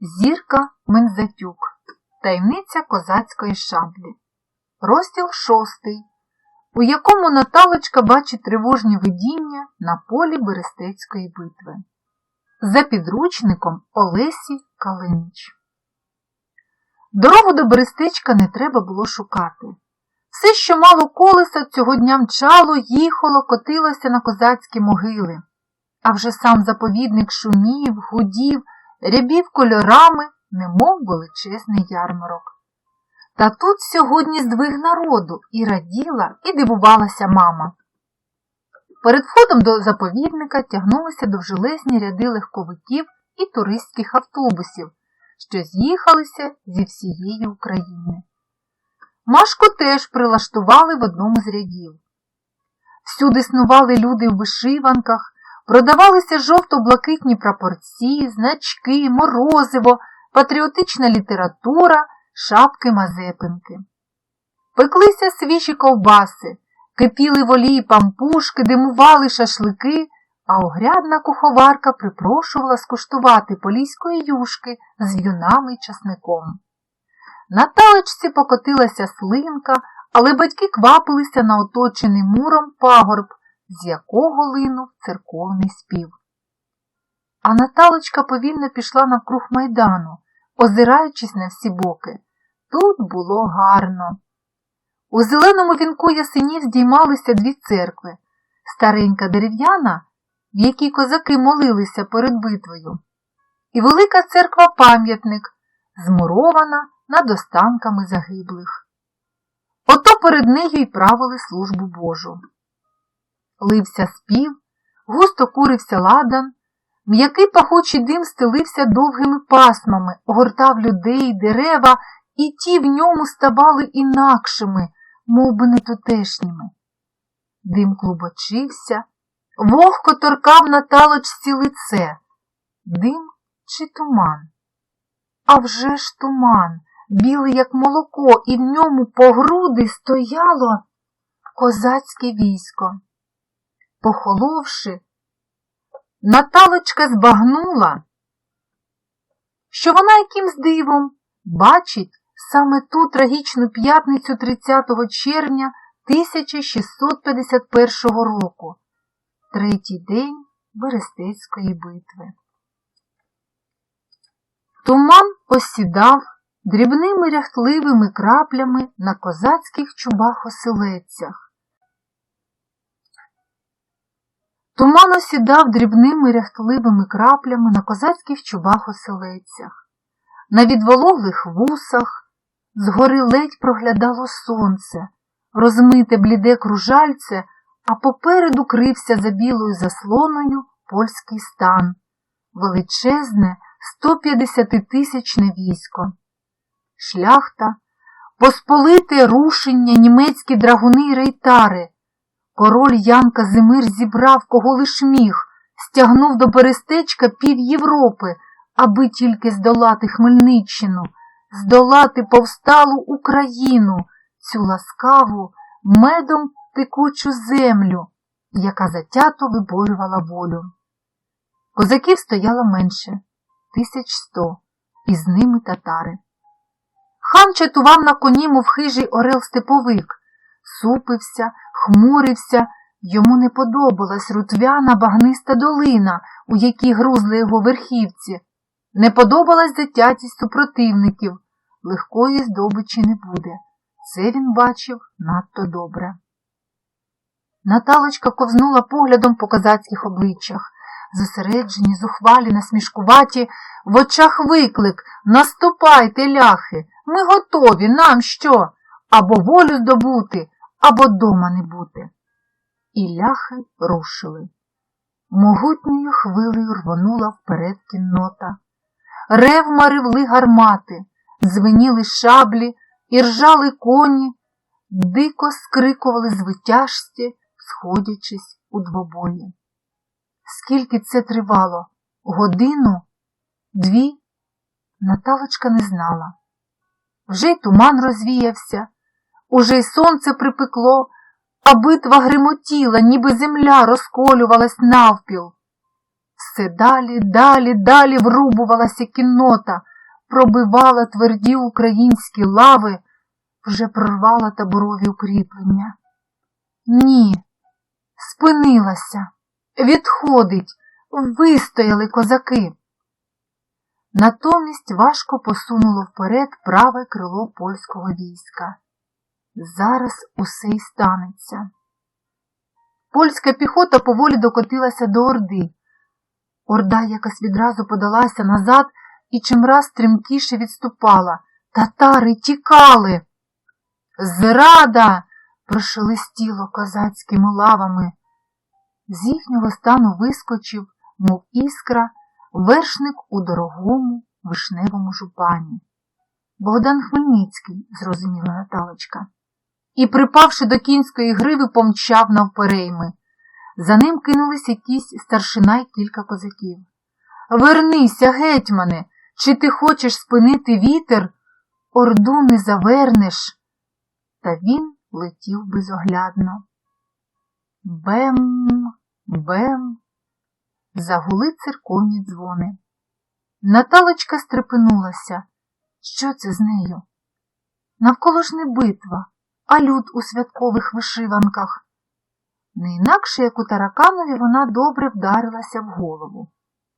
Зірка Мензатюк. Таємниця козацької шаблі. Розділ шостий, у якому Наталочка бачить тривожні видіння на полі Берестецької битви. За підручником Олесі Калинич. Дорогу до Берестечка не треба було шукати. Все, що мало колеса, цього дня мчало, їхало, котилося на козацькі могили. А вже сам заповідник шумів, гудів, рябів кольорами, немов величезний ярмарок. Та тут сьогодні здвиг народу і раділа, і дивувалася мама. Перед входом до заповідника тягнулися довжелезні ряди легковиків і туристських автобусів, що з'їхалися зі всієї України. Машку теж прилаштували в одному з рядів. Всюди снували люди в вишиванках, продавалися жовто-блакитні прапорці, значки, морозиво, патріотична література, шапки мазепинки. Пеклися свіжі ковбаси, кипіли волії пампушки, димували шашлики, а огрядна куховарка припрошувала скуштувати поліської юшки з в'юнами й часником. На талочці покотилася слинка, але батьки квапилися на оточений муром пагорб, з якого линув церковний спів. А Наталочка повільно пішла навкруг майдану, озираючись на всі боки. Тут було гарно. У зеленому вінку ясенів здіймалися дві церкви старенька дерев'яна, в якій козаки молилися перед битвою, і велика церква пам'ятник, змурована над останками загиблих. Ото перед нею й правили службу Божу. Лився спів, густо курився ладан, м'який пахучий дим стелився довгими пасмами, огортав людей, дерева, і ті в ньому ставали інакшими, мов би не тутешніми. Дим клубочився, вогко торкав на талочці лице. Дим чи туман? А вже ж туман, білий, як молоко, і в ньому по груди стояло козацьке військо. Похоловши, Наталочка збагнула, що вона якимсь дивом бачить саме ту трагічну п'ятницю 30 червня 1651 року, третій день Берестецької битви. Туман осідав дрібними ряхтливими краплями на козацьких чубах-оселедцях. Туман осідав дрібними ряхтливими краплями на козацьких чубах-оселедцях. На відвологлих вусах згори ледь проглядало сонце, розмите бліде кружальце, а попереду крився за білою заслоною польський стан, величезне 150-тисячне військо. Шляхта, посполите рушення німецькі драгуни й рейтари. Король Ян Казимир зібрав кого лиш міг, стягнув до Берестечка пів Європи, аби тільки здолати Хмельниччину, здолати повсталу Україну, цю ласкаву, медом текучу землю, яка затято виборювала волю. Козаків стояло менше тисяч сто, і з ними татари. Хан чатував на коні, мов хижий орел степовик, супився, хмурився, йому не подобалась рутвяна багниста долина, у якій грузли його верхівці, не подобалась затятість супротивників, легкої здобичі не буде. Це він бачив надто добре. Наталочка ковзнула поглядом по козацьких обличчях, зосереджені, зухвалі, насмішкуваті, в очах виклик Наступайте, ляхи, ми готові, нам що? Або волю здобути, або дома не бути. І ляхи рушили. Могутньою хвилею рвонула вперед кіннота. Ревма ревли гармати, звеніли шаблі і ржали коні, дико скрикували звитяжці, сходячись у двобої. Скільки це тривало? Годину? Дві? Наталочка не знала. Вже й туман розвіявся, уже й сонце припекло, а битва гримотіла, ніби земля розколювалась навпіл. Все далі, далі, далі врубувалася кіннота, пробивала тверді українські лави, вже прорвала таборові укріплення. Ні, спинилася, відходить, вистояли козаки. Натомість важко посунуло вперед праве крило польського війська. Зараз усе й станеться. Польська піхота поволі докотилася до Орди. Орда якось відразу подалася назад і чимраз тримкіше відступала. Татари тікали. Зрада! прошелестіло козацькими лавами. З їхнього стану вискочив, мов іскра, вершник у дорогому вишневому жупані. Богдан Хмельницький, зрозуміла Наталочка, і, припавши до кінської гриви, помчав навперейми. За ним кинулись якісь старшина й кілька козаків. Вернися, гетьмане, чи ти хочеш спинити вітер? Орду не завернеш. Та він летів безоглядно. Бем, бем, загули церковні дзвони. Наталочка стрепенулася. Що це з нею? Навколо ж не битва, а люд у святкових вишиванках. Не інакше, як у тараканові, вона добре вдарилася в голову.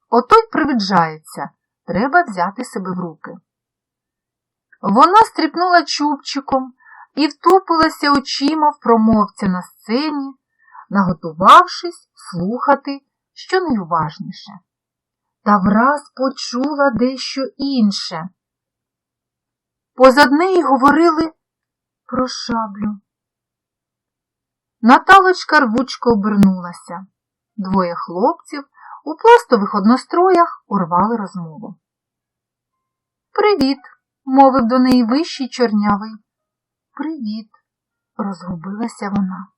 Ото й привиджається, треба взяти себе в руки. Вона стріпнула чубчиком і втупилася очима в промовця на сцені, наготувавшись слухати що найуважніше. Та враз почула дещо інше. Позад неї говорили про шаблю. Наталочка рвучко обернулася. Двоє хлопців у пластових одностроях урвали розмову. Привіт, мовив до неї вищий чорнявий. Привіт, розгубилася вона.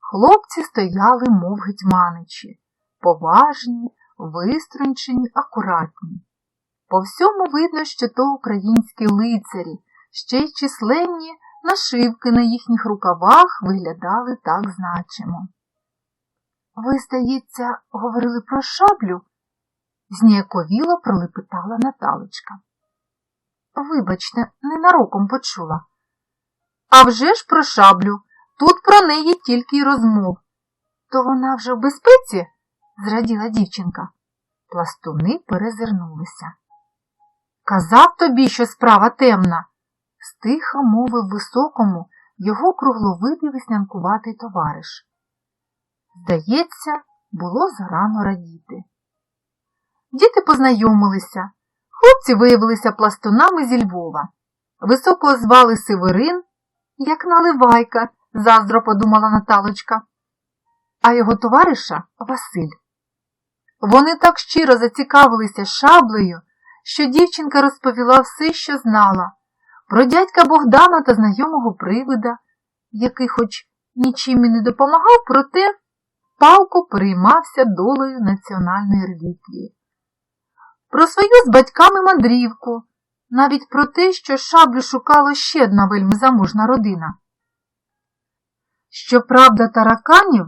Хлопці стояли, мов гетьманичі, поважні, виструнчені, акуратні. По всьому видно, що то українські лицарі, ще й численні нашивки на їхніх рукавах виглядали так значимо. Ви, здається, говорили про шаблю? зніяковіло пролепетала Наталочка. Вибачте, ненароком почула. «А вже ж про шаблю. Тут про неї тільки й розмов. То вона вже в безпеці? зраділа дівчинка. Пластуни перезирнулися. Казав тобі, що справа темна, стиха мовив високому його кругловидий веснянкуватий товариш. Здається, було зарано радіти. Діти познайомилися. Хлопці виявилися пластунами зі Львова. Високого звали Северин, як наливайка, заздро подумала Наталочка, а його товариша Василь. Вони так щиро зацікавилися шаблею, що дівчинка розповіла все, що знала, про дядька Богдана та знайомого привида, який хоч нічим і не допомагав, проте палко переймався долею національної реліквії. Про свою з батьками мандрівку, навіть про те, що шаблю шукала ще одна вельми заможна родина. Щоправда, тараканів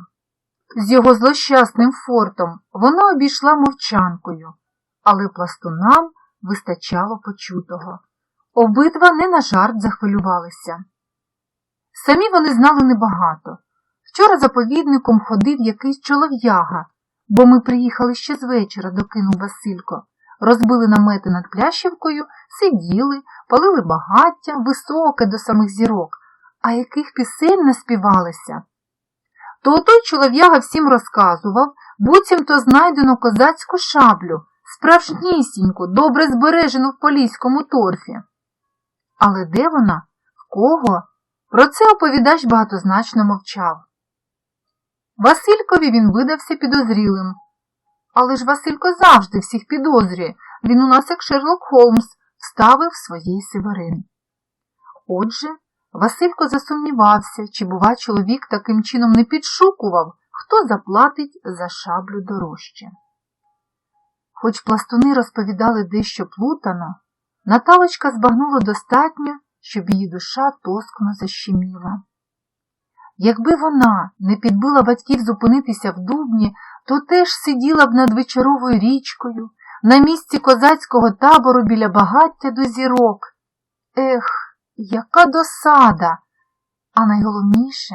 з його злощасним фортом вона обійшла мовчанкою, але пластунам вистачало почутого. Обидва не на жарт захвилювалися. Самі вони знали небагато. Вчора заповідником ходив якийсь чолов'яга, бо ми приїхали ще з вечора, докинув Василько. Розбили намети над плящівкою, сиділи, палили багаття, високе до самих зірок, а яких пісень наспівалися. То той чолов'яга всім розказував, буцімто знайдено козацьку шаблю, справжнісіньку, добре збережену в поліському торфі. Але де вона? В кого? Про це оповідач багатозначно мовчав. Василькові він видався підозрілим. Але ж Василько завжди всіх підозрює, він у нас, як Шерлок Холмс, вставив своєї Северин. Отже, Василько засумнівався, чи, бува, чоловік таким чином не підшукував, хто заплатить за шаблю дорожче. Хоч пластуни розповідали дещо плутано, Наталочка збагнула достатньо, щоб її душа тоскно защеміла. Якби вона не підбила батьків зупинитися в дубні, то теж сиділа б над вечоровою річкою, на місці козацького табору біля багаття до зірок. Ех, яка досада! А найголовніше,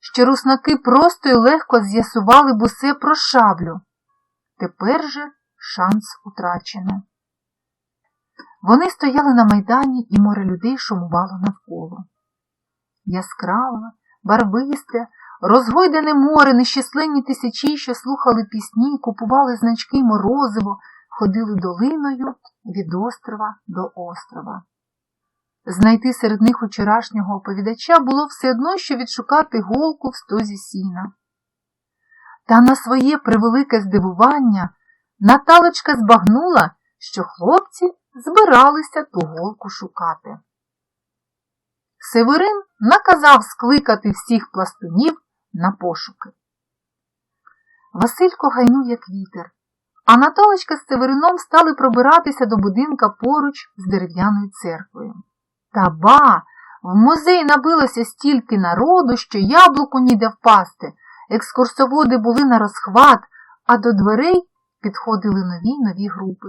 що руснаки просто й легко з'ясували б усе про шаблю. Тепер же шанс утрачено. Вони стояли на майдані, і море людей шумувало навколо. Яскраве, барвисте, розгойдене море, нещисленні тисячі, що слухали пісні, купували значки морозиво, ходили долиною від острова до острова. Знайти серед них вчорашнього оповідача було все одно, що відшукати голку в стозі сіна. Та на своє превелике здивування Наталочка збагнула, що хлопці збиралися ту голку шукати. Северин наказав скликати всіх пластунів на пошуки. Василько гайнув, як вітер, а Наталочка з Северином стали пробиратися до будинка поруч з дерев'яною церквою. Та ба, в музей набилося стільки народу, що яблуку ніде впасти, екскурсоводи були на розхват, а до дверей підходили нові нові групи.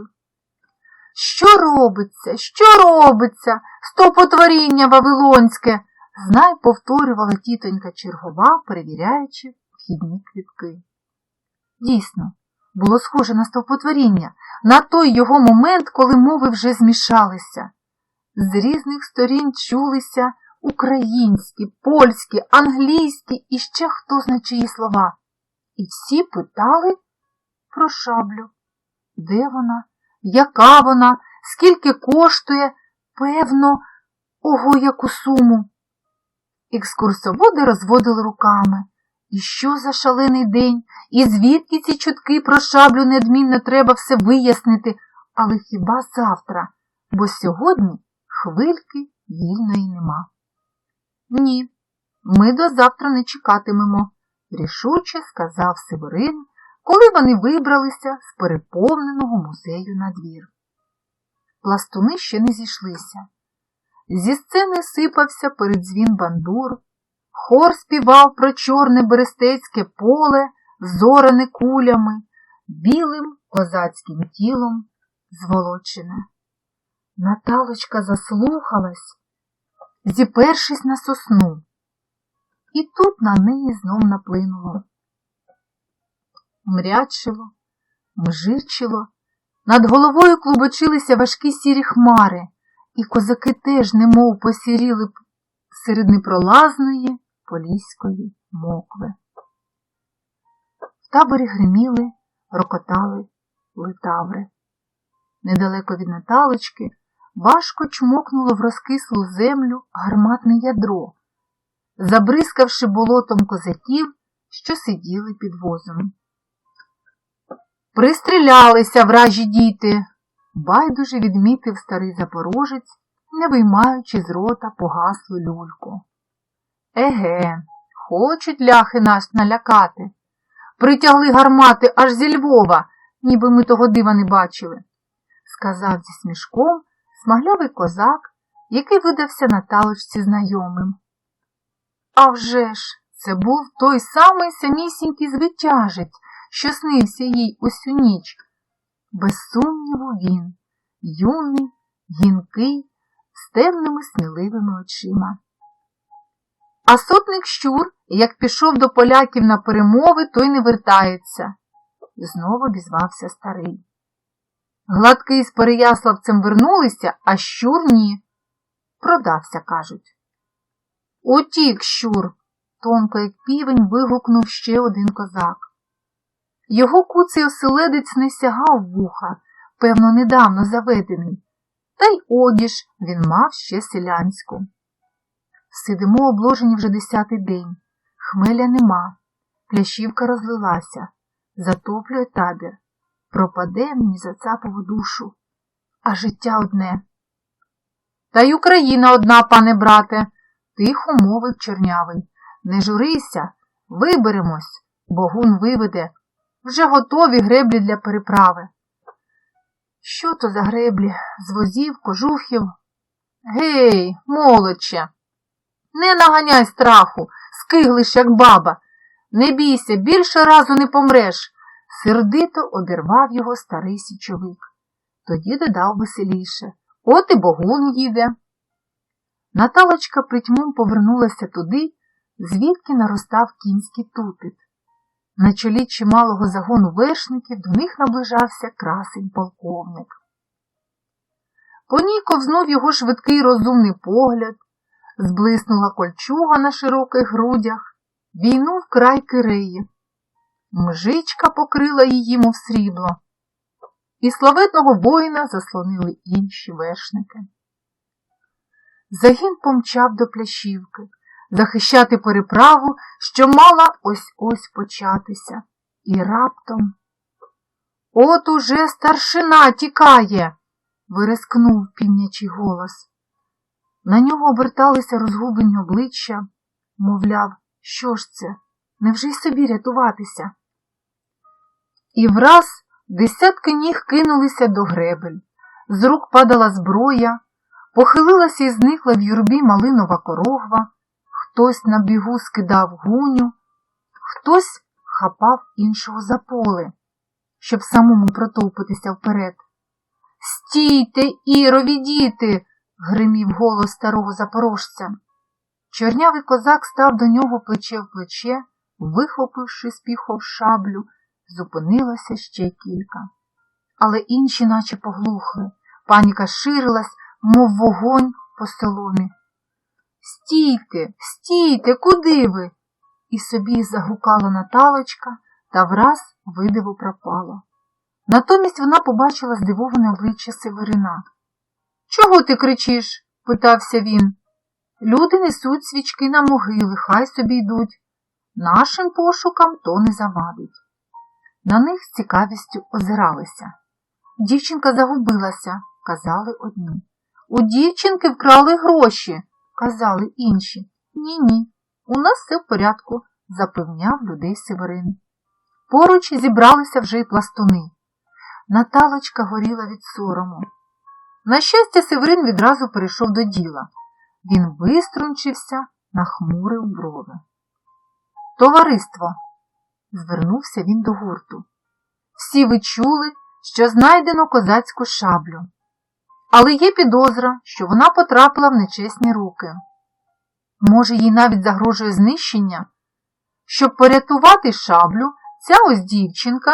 Що робиться? Що робиться? Стопотворіння Вавилонське, знай повторювала тітонька чергова, перевіряючи вхідні квітки. Дійсно, було схоже на стовпотворіння, на той його момент, коли мови вже змішалися. З різних сторін чулися українські, польські, англійські і ще хто зна чиї слова. І всі питали про шаблю. Де вона? Яка вона? Скільки коштує? Певно, ого, яку суму. Екскурсоводи розводили руками. І що за шалений день? І звідки ці чутки про шаблю неодмінно треба все вияснити, але хіба завтра? Бо сьогодні хвильки вільної нема. Ні, ми до завтра не чекатимемо, рішуче сказав Северин, коли вони вибралися з переповненого музею на двір. Пластуни ще не зійшлися. Зі сцени сипався передзвін бандур, хор співав про чорне берестецьке поле, зоране кулями, білим козацьким тілом зволочене. Наталочка заслухалась, зіпершись на сосну, і тут на неї знов наплинуло. Мрячило, мжичило, над головою клубочилися важкі сірі хмари, і козаки теж немов посіріли серед непролазної поліської мокви. В таборі гриміли, рокотали литаври. Недалеко від Наталочки важко чмокнуло в розкислу землю гарматне ядро, забризкавши болотом козаків, що сиділи під возом. Пристрілялися вражі діти, байдуже відмітив старий запорожець, не виймаючи з рота погаслу люльку. Еге, хочуть ляхи нас налякати. Притягли гармати аж зі Львова, ніби ми того дива не бачили, сказав зі смішком смаглявий козак, який видався на талочці знайомим. А вже ж, це був той самий самісінький звитяжець, що снився їй усю ніч. Без сумніву він, юний, гінкий, з темними сміливими очима. А сотник щур, як пішов до поляків на перемови, той не вертається, знову обізвався старий. Гладкий з Переяславцем вернулися, а щур ні. Продався, кажуть. Утік, щур, тонко, як півень, вигукнув ще один козак. Його куций оселедець не сягав вуха, певно, недавно заведений, та й одіж він мав ще селянську. Сидимо обложені вже десятий день, хмеля нема, плящівка розлилася, затоплює табір. Пропаде мені за цапову душу, а життя одне. Та й Україна одна, пане брате, тихо мовив чорнявий. Не журися, виберемось, богун виведе. Вже готові греблі для переправи. Що то за греблі? З возів, кожухів? Гей, молодче, не наганяй страху, скиглиш, як баба. Не бійся, більше разу не помреш. сердито обірвав його старий січовик. Тоді додав веселіше От і богун їде. Наталочка притьмом повернулася туди, звідки наростав кінський тупіт. На чолі чималого загону вершників до них наближався красень полковник. По ній ковзнув його швидкий розумний погляд, зблиснула кольчуга на широких грудях, війнув край киреї. Мжичка покрила її, мов срібло, і славетного воїна заслонили інші вершники. Загін помчав до плящівки, захищати переправу, що мала ось ось початися, і раптом. От уже старшина тікає, вирискнув півнячий голос. На нього оберталися розгублені обличчя, мовляв, що ж це, невже й собі рятуватися? І враз десятки ніг кинулися до гребель, з рук падала зброя, похилилася і зникла в юрбі малинова корогва, хтось на бігу скидав гуню, хтось хапав іншого за поле, щоб самому протовпитися вперед. Стійте, ірові діти! гримів голос старого запорожця. Чорнявий козак став до нього плече в плече, вихопивши з піхов шаблю, зупинилося ще кілька. Але інші наче поглухли. Паніка ширилась, мов вогонь по соломі. Стійте, стійте, куди ви? І собі загукала Наталочка та враз видиву пропала. Натомість вона побачила здивоване обличчя Северина. Чого ти кричиш? питався він. Люди несуть свічки на могили, хай собі йдуть. Нашим пошукам то не завадить. На них з цікавістю озиралися. Дівчинка загубилася, казали одні. У дівчинки вкрали гроші, казали інші. Ні, ні. У нас все в порядку, запевняв людей Северин. Поруч зібралися вже й пластуни. Наталочка горіла від сорому. На щастя, Северин відразу перейшов до діла. Він виструнчився, нахмурив брови. Товариство, звернувся він до гурту. Всі ви чули, що знайдено козацьку шаблю, але є підозра, що вона потрапила в нечесні руки. Може, їй навіть загрожує знищення? Щоб порятувати шаблю, ця ось дівчинка,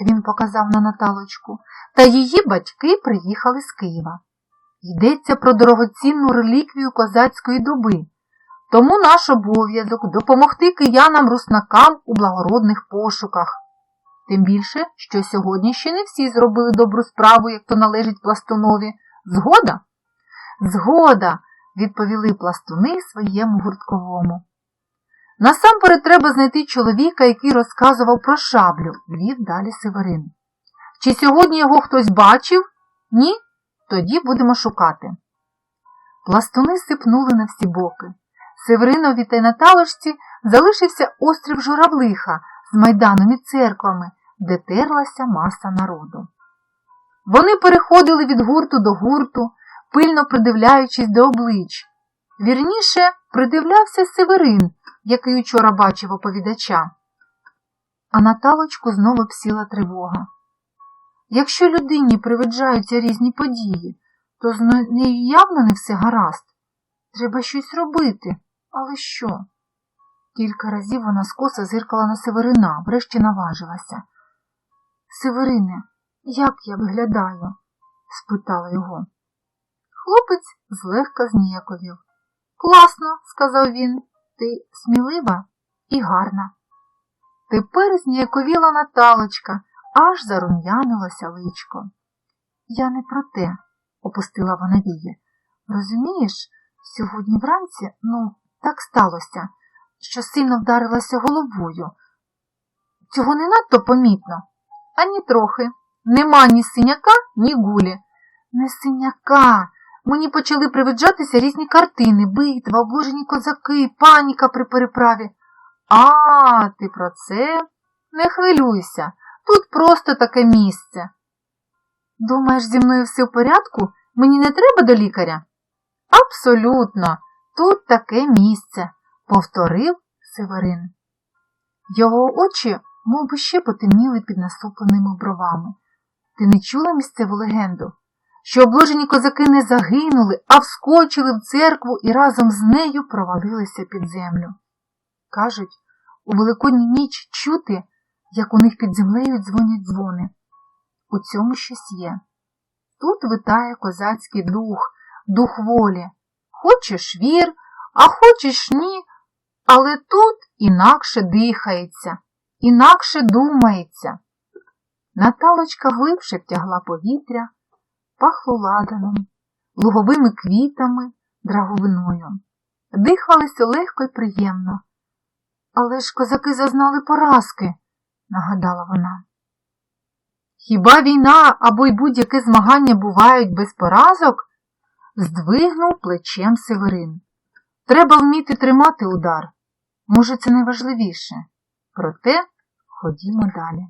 він показав на Наталочку, та її батьки приїхали з Києва. Йдеться про дорогоцінну реліквію козацької доби, тому наш обов'язок допомогти киянам-руснакам у благородних пошуках. Тим більше, що сьогодні ще не всі зробили добру справу, як то належить пластунові. Згода? Згода, відповіли пластуни своєму гуртковому. Насамперед треба знайти чоловіка, який розказував про шаблю, вів далі Северин. Чи сьогодні його хтось бачив? Ні? Тоді будемо шукати. Пластуни сипнули на всі боки. Северинові та й Наталочці залишився острів журавлиха з майданом і церквами, де терлася маса народу. Вони переходили від гурту до гурту, пильно придивляючись до облич. Вірніше придивлявся Северин, який учора бачив оповідача. А Наталочку знову псіла тривога. Якщо людині привиджаються різні події, то з нею явно не все гаразд. Треба щось робити, але що? Кілька разів вона скоса зиркала на Северина, врешті наважилася. Северине, як я виглядаю? спитала його. Хлопець злегка зніяковів. Класно, сказав він, ти смілива і гарна. Тепер зніяковіла Наталочка, аж зарум'янилося личко. Я не про те, опустила вона віє. Розумієш, сьогодні вранці, ну, так сталося, що сильно вдарилася головою. Цього не надто помітно, ані трохи. Нема ні синяка, ні гулі. Не синяка. Мені почали привиджатися різні картини, битва, обложені козаки, паніка при переправі. А, ти про це? Не хвилюйся, тут просто таке місце. Думаєш, зі мною все в порядку? Мені не треба до лікаря? Абсолютно, тут таке місце, повторив Северин. Його очі мов би ще потемніли під насупленими бровами. Ти не чула місцеву легенду? Що обложені козаки не загинули, а вскочили в церкву і разом з нею провалилися під землю. Кажуть, у великодню ніч чути, як у них під землею дзвонять дзвони. У цьому щось є. Тут витає козацький дух, дух волі. Хочеш вір, а хочеш ні, але тут інакше дихається, інакше думається. Наталочка глибше втягла повітря, пахло ладаном, луговими квітами, драговиною. Дихалося легко й приємно. Але ж козаки зазнали поразки, нагадала вона. Хіба війна або й будь-яке змагання бувають без поразок? здвигнув плечем Северин. Треба вміти тримати удар. Може, це найважливіше. Проте ходімо далі.